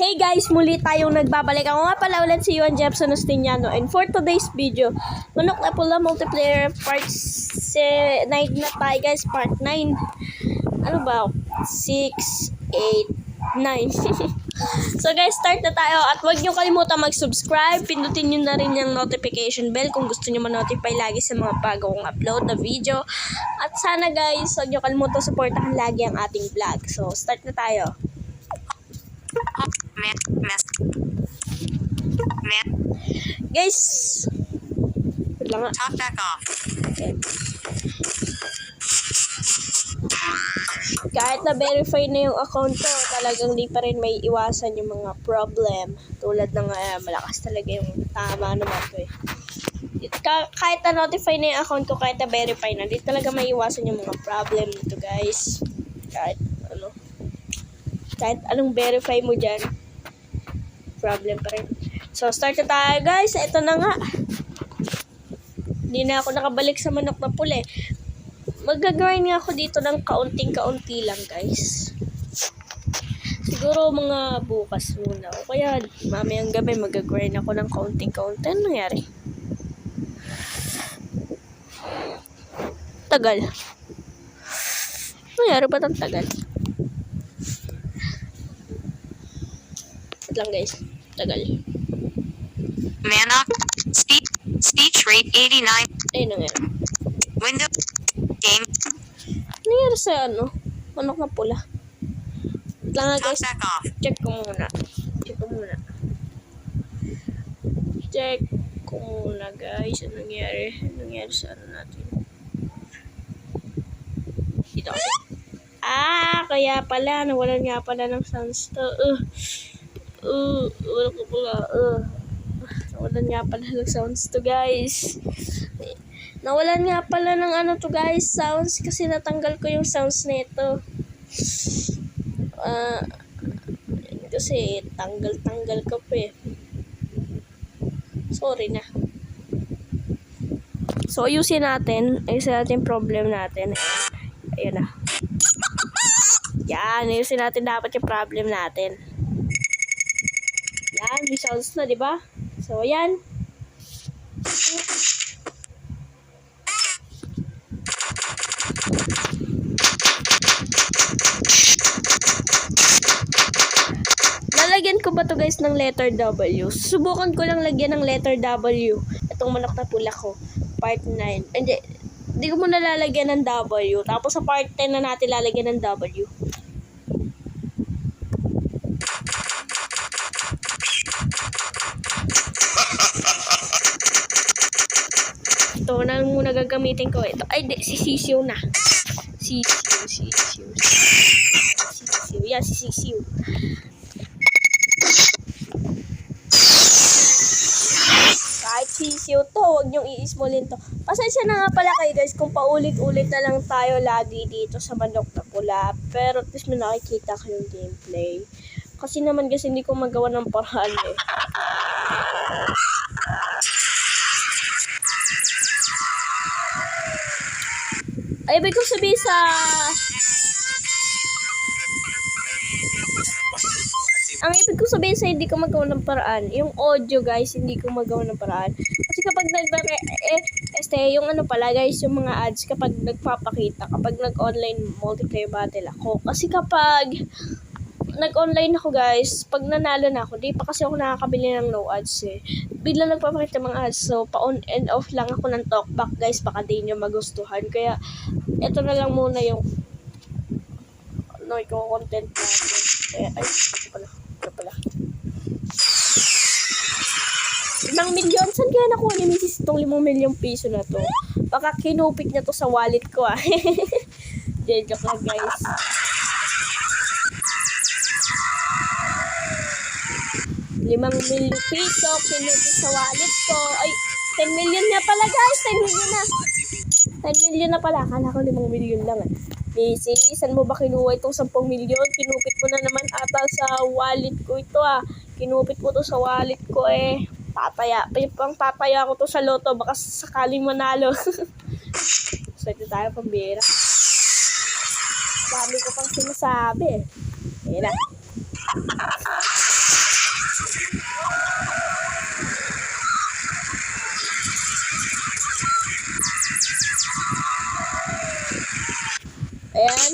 Hey guys, muli tayong nagbabalik. Ako nga pala ulit si Juan Jepson Ostiniano. And for today's video, Manok na pula multiplayer part 9 na tayo guys, part 9. Ano ba? 6, 8, 9. so guys, start na tayo. At huwag nyo kalimutan mag-subscribe. Pindutin nyo na rin yung notification bell kung gusto nyo ma-notify lagi sa mga bagong upload na video. At sana guys, huwag nyo kalimutan supportahan lagi ang ating vlog. So, start na tayo. Guys! Wait lang nga. talk back off. Kahit na-verify na yung account ko, talagang di pa rin may iwasan yung mga problem. Tulad ng uh, malakas talaga yung tama naman ko eh. Ka- kahit na-notify na yung account ko, kahit na-verify na, di talaga may iwasan yung mga problem nito guys. Kahit. Kahit anong verify mo dyan, problem pa rin. So, start na tayo guys. Ito na nga. Hindi na ako nakabalik sa manok na puli. Mag-grind nga ako dito ng kaunting-kaunti lang, guys. Siguro mga bukas muna. O kaya mamayang gabi mag-grind ako ng kaunting-kaunti. Ano nangyari? Tagal. Nangyari ba ng tagal? Lang, guys. Tagal. Manok. Speech, speech rate 89. Ayun nangyari. Window. Game. Nangyari sa ano? Manok na pula. Wait lang nga, guys. Check ko muna. Check ko muna. Check ko muna guys. Ano nangyari? Ano nangyari sa ano natin? Dito. Ah, kaya pala. Nawalan nga pala ng sounds to. Uh, uh, wala ko pala. Uh. Nawalan nga pala ng sounds to guys. Nawalan nga pala ng ano to guys, sounds kasi natanggal ko yung sounds nito. Ah, kasi tanggal-tanggal ka pa eh. Sorry na. So, ayusin natin. Ayusin natin problem natin. Ayun na. Yan, ayusin natin dapat yung problem natin. Yan, may sounds na, di ba? So, yan. Lalagyan ko ba to guys ng letter W? Subukan ko lang lagyan ng letter W. Itong manok na pula ko. Part 9. Hindi. Hindi ko muna lalagyan ng W. Tapos sa part 10 na natin lalagyan ng W. Ito na lang muna gagamitin ko. Ito. Ay, di. Si Sisiw na. Sisiw, Sisiw. Sisiw. Yan, si Sisiw. kahit sisiw to, huwag niyong i-smallin to. Pasensya na nga pala kayo guys kung paulit-ulit na lang tayo lagi dito sa manok na pula. Pero at least may nakikita kayong gameplay. Kasi naman kasi hindi ko magawa ng paraan eh. Ay, ibig ko sabihin sa... Ang ibig ko sabihin sa hindi ko magawa ng paraan, yung audio guys, hindi ko magawa ng paraan. Kasi kapag nag eh, este, yung ano pala guys, yung mga ads kapag nagpapakita, kapag nag-online multiplayer battle ako. Kasi kapag nag-online ako guys, pag nanalo na ako, di pa kasi ako nakakabili ng no ads eh. Bigla nagpapakita mga ads, so pa on and off lang ako ng talkback guys, baka di nyo magustuhan. Kaya, eto na lang muna yung ano, iko-content natin. Kaya, ay, ito pala. Ito pala. Limang milyon? Saan kaya nakuha ni Mrs. itong limang milyong piso na to? Baka kinupit niya to sa wallet ko ah. Joke lang guys. Limang milyong piso, kinupit sa wallet ko. Ay, 10 million na pala guys, 10 million na. 10 million na pala, akala ko 5 million lang ah. Missy, saan mo ba kinuha itong 10 million? Kinupit mo na naman ata sa wallet ko ito ah. Kinupit mo to sa wallet ko eh. Tataya, pang tataya ko to sa loto, baka sakaling manalo. so, ito tayo pambira. Dami ko pang sinasabi eh. Ayan na. Ayan.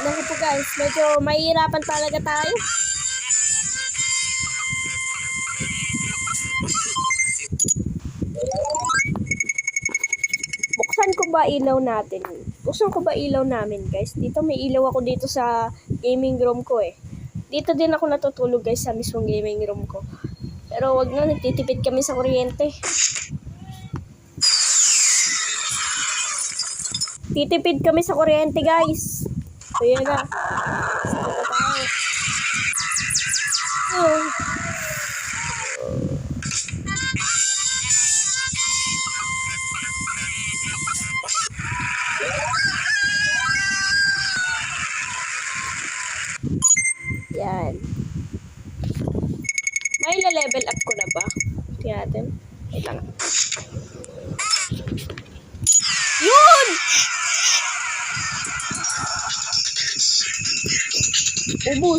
Naku po guys, medyo mahirapan talaga tayo. Ba ilaw natin? Buksan ko ba ilaw namin guys? Dito may ilaw ako dito sa gaming room ko eh. Dito din ako natutulog guys sa mismong gaming room ko. Pero wag na, nagtitipid kami sa kuryente. Titipid kami sa kuryente guys. So na. Saan? Oh.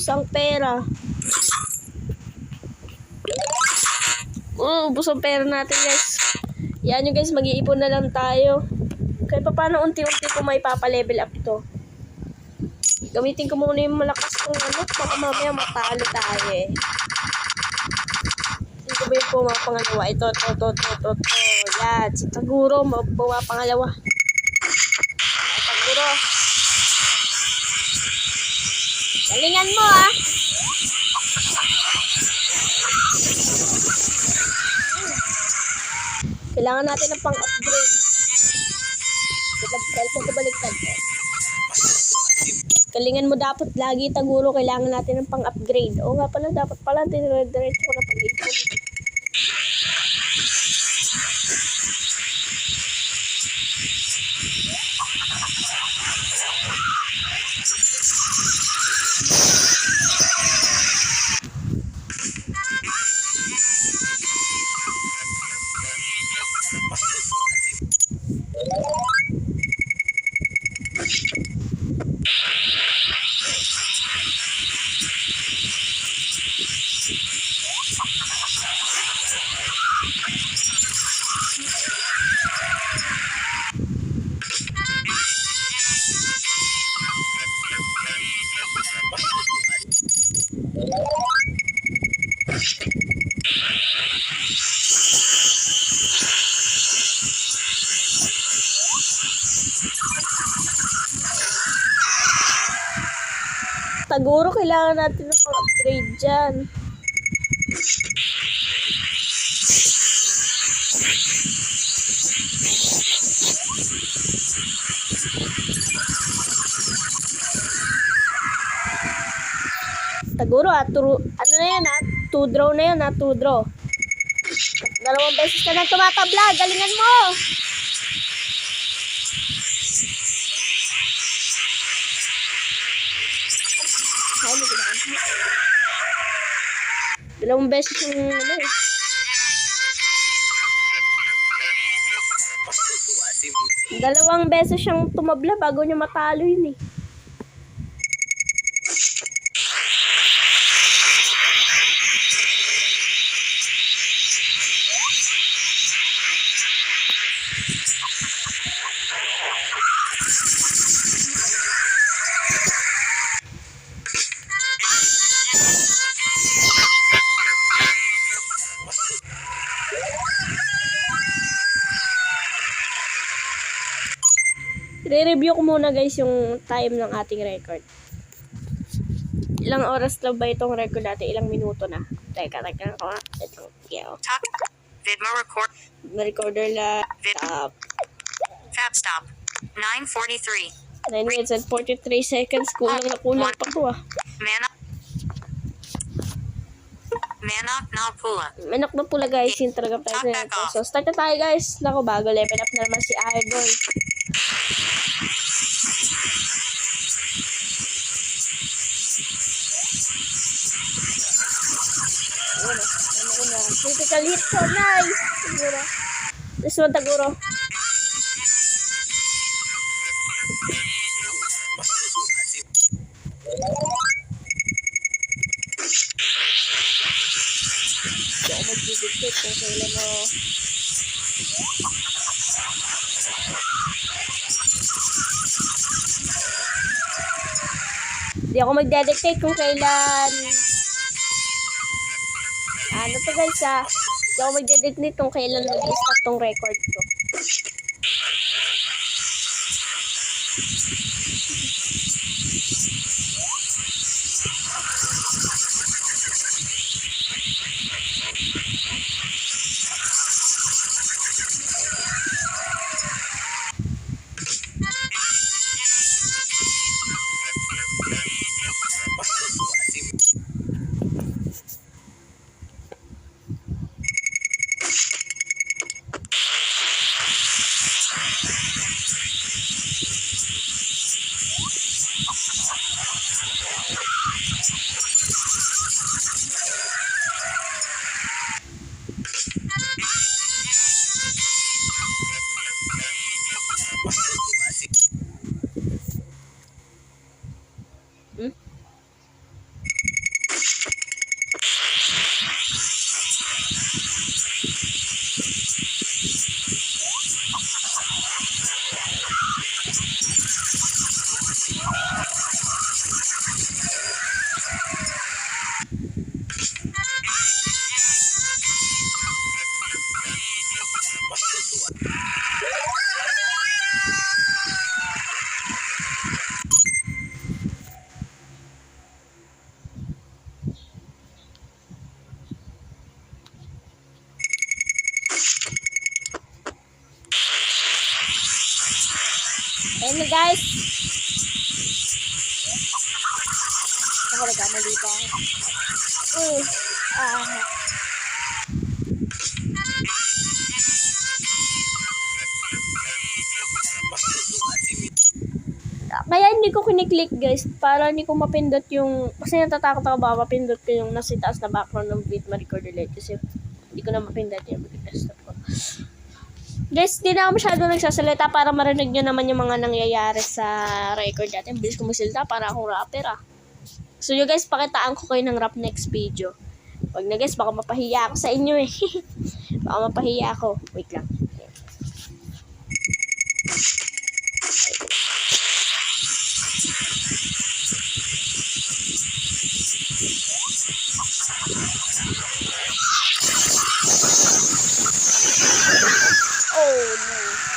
Ubus ang pera. Oh, ubus ang pera natin, guys. Yan yung guys, mag-iipon na lang tayo. Pa paano unti-unti ko may papalevel up to. Gamitin ko muna yung malakas kong ano, baka mamaya matalo tayo eh. Ko ba yung pumapangalawa? Ito, ito, ito, ito, ito, ito. Yan, si Taguro, ma- pumapangalawa. Ay, Taguro. Galingan mo ah. Kailangan natin ng pang-upgrade. Baliktad mo baliktad. Galingan mo dapat lagi taguro kailangan natin ng pang-upgrade. Oo nga pala, dapat pala dire-diretso ko na pag-ipon. Taguro kailangan natin ng pang-upgrade dyan. Taguro ah, turu, ano na yan ah, two draw na yan ah, two draw. Dalawang beses ka na tumatabla, galingan mo! Ay, hindi Dalawang beses yung ano eh. Dalawang beses siyang tumabla bago niya matalo yun eh. Muna guys yung time ng ating record. Ilang oras lang ba itong record natin? Ilang minuto na? Teka, teka ko nga. Ito, yeah. Talk. Vidmo record. Na-recorder la uh, Fab stop. 943. 9 minutes and 43 seconds. Kulang na kulang pa to ah. Mana. Manak na pula. Manok na pula guys, yung talaga price na. So start na tayo guys. Nako, bago level up na naman si Idol. Ayun na, ano ko hit ko, nice! Siguro. This one, Taguro. Hindi ako mag-dictate kung kailan mo Hindi ako magdedictate kung kailan... Ano to guys ah. Hindi ako magdedictate kung kailan mag-stop tong record ko. Kaya hindi ko kiniklik guys para hindi ko mapindot yung kasi natatakot ako baka mapindot ko yung nasa taas na background ng video record ulit kasi hindi ko na mapindot yung desktop ko. Guys, di na ako masyado nagsasalita para marinig nyo naman yung mga nangyayari sa record natin. Bilis ko magsalita para akong rapper ah. So you guys, pakitaan ko kayo ng rap next video. Wag na guys, baka mapahiya ako sa inyo eh. baka mapahiya ako. Wait lang. No,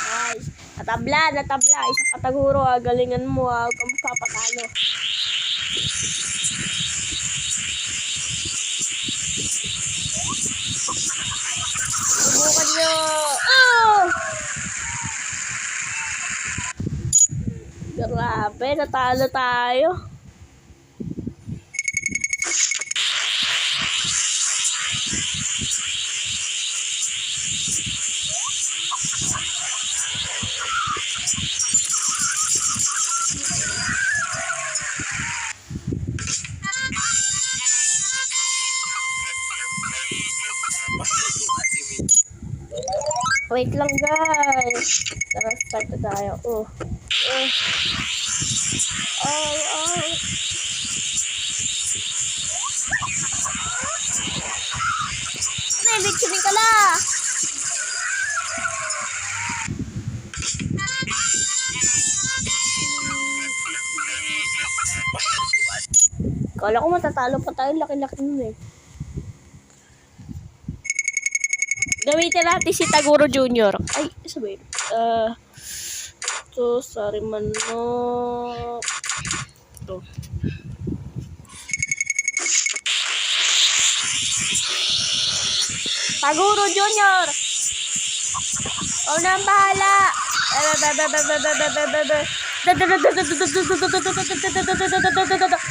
guys. Natabla, natabla. Isa pataguro ah. Galingan mo ah. Huwag kang magpapatalo. Subukan nyo. Oh! Grabe, natalo tayo. Wait lang guys. Tara, start na tayo. Oh. Oh. Oh, oh. May victory ka la! Kala ko matatalo pa tayo. Laki-laki nun eh. Gamitin natin si Taguro Junior. Ay, sabi. Uh, to, sorry man no. To. Taguro Junior! Ikaw na ang bahala!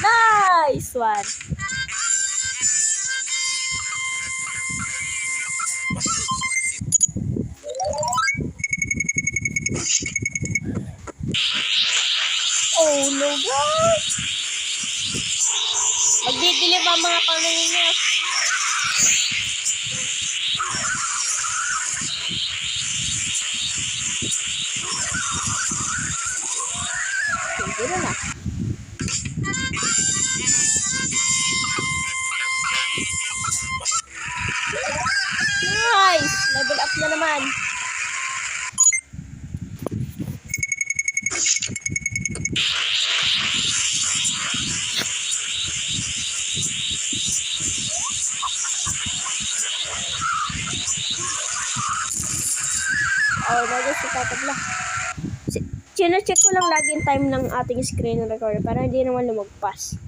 Nice one! Nice! Level up na naman. Oh, nagos si tatabla. Sino-check ko lang lagi yung time ng ating screen recorder para hindi naman lumagpas.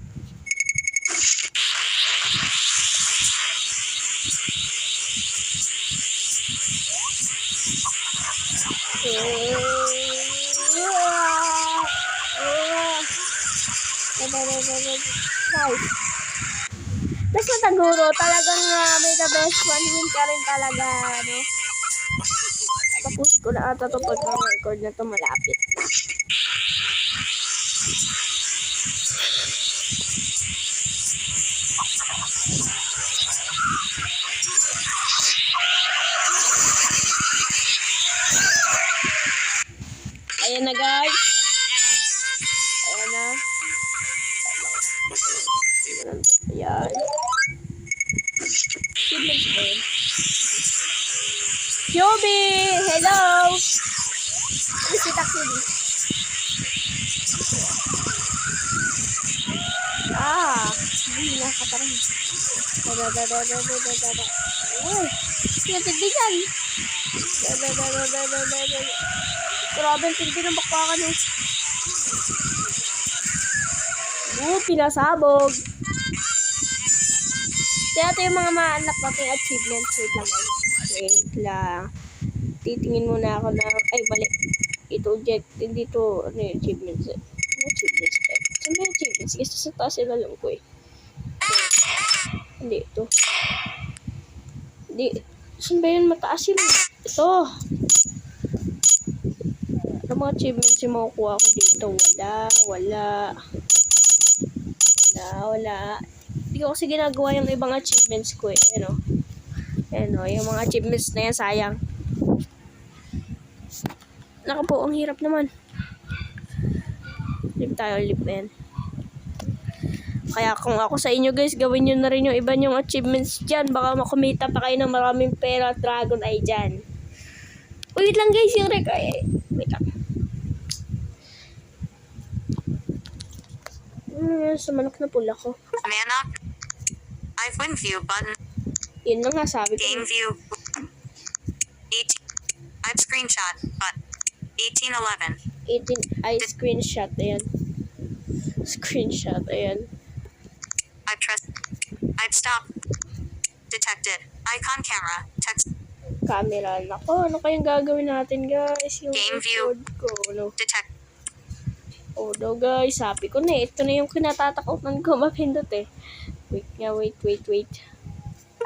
Basta Taguro, talagang uh, may the best one win ka rin talaga, no? Tapusin ko na ata to pag record na to malapit. Hindi nakatarang. Da da da da da da da da. Uy! Pinatigdigan! Da da da da da da da da. Grabe, ang tindi ng bakbakan eh. Oo, pinasabog. Kaya ito yung mga ma-unlock natin achievements. Wait lang. Wait lang. Titingin muna ako na, ay balik. Ito object, hindi to, ano yung achievements eh. Ano achievements eh? Saan ba achievements? Kasi sa taas alam ko eh. Hindi, ito. Hindi. Saan ba yun mataas yun? Ito. Ano mga achievements yung makukuha ko dito? Wala, wala. Wala, wala. Hindi ko kasi ginagawa yung ibang achievements ko eh. Ano? Ano, yung mga achievements na yan, sayang. Naka po, ang hirap naman. Live tayo, live yan. Kaya kung ako sa inyo guys, gawin nyo na rin yung iba yung achievements dyan. Baka makumita pa kayo ng maraming pera at dragon eye dyan. Wait lang guys, yung rec ay, wait lang. Ano yan, sa manok na pula ko. Manok. Win view button. Yun lang nga sabi ko. Game view. 18. I've screenshot button. 1811. 18, ay screenshot, ayan. Screenshot, ayan. I've stopped. Detected. Icon camera. Text. Camera. Nako, ano kayang gagawin natin guys? Yung Game view. ko, ano. Detect. Oh, daw guys, sabi ko na, ito na yung kinatatakutan ko mapindot eh. Wait nga, wait, wait, wait.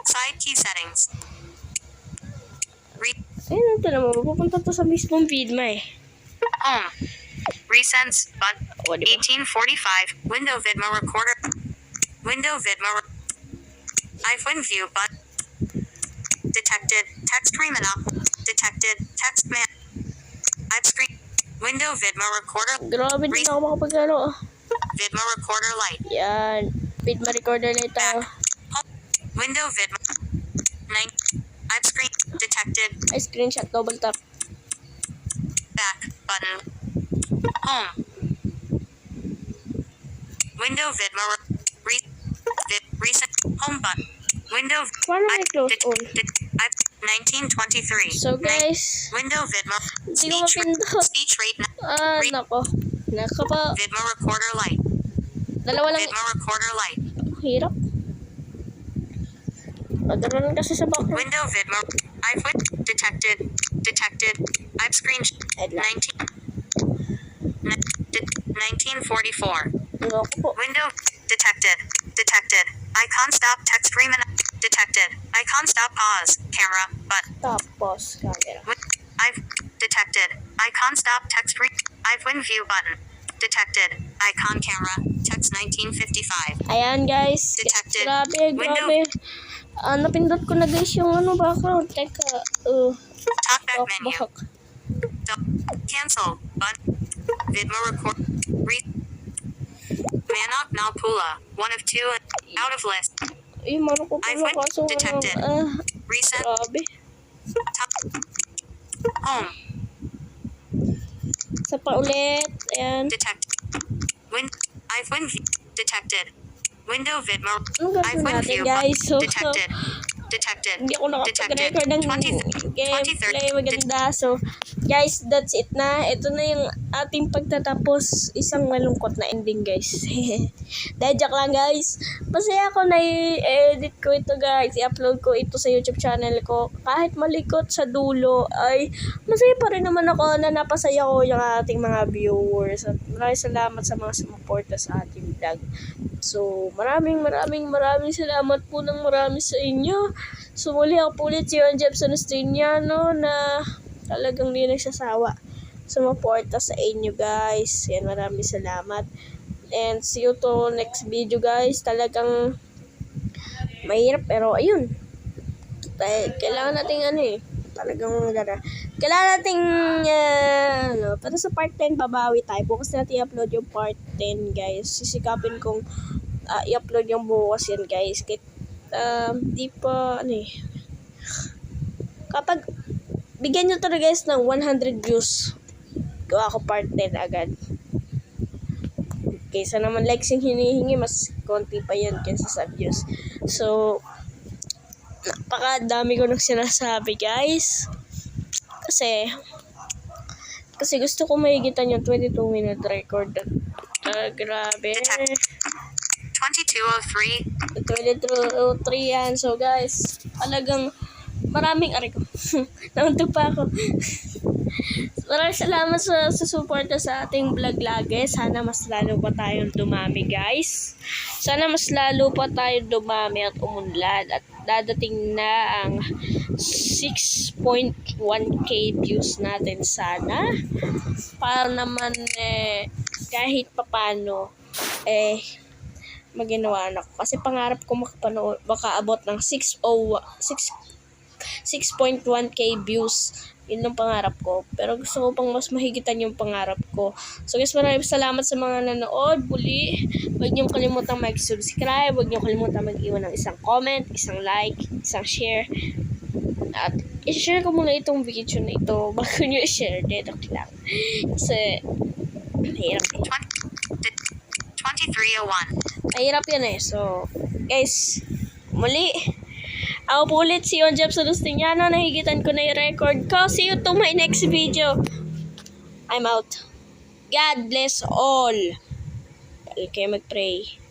Side key settings. Re- Ayun, ito naman, pupunta to sa mismong Vidma eh. home. Resense button. O, di ba? 1845. Window Vidmo recorder. Window Vidmo. Re- iPhone view but detected. Text criminal. Detected. Text man. I've screen. Window Vidmo recorder. Grabe din ako makapaglaro. Vidmo recorder light. Yan. Vidma recorder ito. Window Vidmo. Nine. I've screen. Detected. Ay, screenshot, double tap. Back button. Home. Window Vidmo. Re- re- vid, reset. Home button. Window. Paano I, may close all? det- I, 1923. So guys, Window Vidmo. Speech, speech rate. Ah, nako. Nako po. Vidmo recorder light. Dalawa lang. Vidmo recorder light. Hirap. Pagkaroon kasi sa background. Window Vidmo. I've detected. Detected. I've screen. 19. 1944. Nako po. Window detected. Detected. Icon stop text screen. Detected. Icon stop pause. Camera. But Tapos, camera. I've detected. Icon stop text screen. I've win view button. Detected. Icon camera. Text 1955. Ayan guys. Detected. Grabe, Window. grabe. Ah, napindot ko na guys yung ano background. Teka, uh, Talkback back, menu. back. Cancel. Button. Vidmo record. Re. Manok Nalpula. One of two. Out of list. Ay, mano ko I pala went kaso detected. ah, Reset. grabe. Top. Home. Sa pa ulit. Ayan. Detect. Win. I've win. Detected. Window Vidmo. Ano I've natin view. guys? So, Detected. Detected. hindi ako nakapag-record ng Detected. Gameplay maganda. So, guys, that's it na. Ito na yung ating pagtatapos. Isang malungkot na ending, guys. Dahil lang, guys. Masaya ako na i-edit ko ito, guys. I-upload ko ito sa YouTube channel ko. Kahit malikot sa dulo, ay masaya pa rin naman ako na napasaya ko yung ating mga viewers. At maraming salamat sa mga sumuporta sa ating vlog. So, maraming maraming maraming salamat po ng marami sa inyo. So, muli ako po ulit si Juan Jepson Estriniano na talagang di nagsasawa sumuporta sa inyo guys. Yan, maraming salamat. And see you to next video guys. Talagang mahirap pero ayun. Kailangan nating ano eh. Talagang gara. Kailangan nating ah, ano, pero sa part 10 babawi tayo. Bukas natin i-upload yung part 10 guys. Sisikapin kong ah, i-upload yung bukas yan guys. Kahit um, di pa ano eh. Kapag bigyan nyo to guys ng 100 views, gawa ko part 10 agad. Kaysa naman likes yung hinihingi, mas konti pa yun kaysa sa views. So, napakadami ko nang sinasabi guys. Kasi, kasi gusto ko mahigitan yung 22 minute record. Ah, grabe. 2203. 2203 yan. So guys, talagang maraming ari ko. Naunto pa ako. Maraming salamat sa, sa suporta sa ating vlog lagi. Sana mas lalo pa tayong dumami guys. Sana mas lalo pa tayo dumami at umunlad. At dadating na ang 6.1k views natin sana. Para naman eh, kahit papano eh maginawa na ko. Kasi pangarap ko makapanood, makaabot ng 6 6 6.1k views. Yun ang pangarap ko. Pero gusto ko pang mas mahigitan yung pangarap ko. So guys, maraming salamat sa mga nanood. Muli, huwag niyong kalimutang mag-subscribe. Huwag niyong kalimutang mag-iwan ng isang comment, isang like, isang share. At i-share ko muna itong video na ito bago niyo i-share. Dito lang. Kasi, mahirap eh. 2301. Mahirap yan eh. So, guys, muli, ako po ulit si Yon Jeff Salustiniano. Nahigitan ko na yung record ko. See you to my next video. I'm out. God bless all. Balik kayo mag-pray.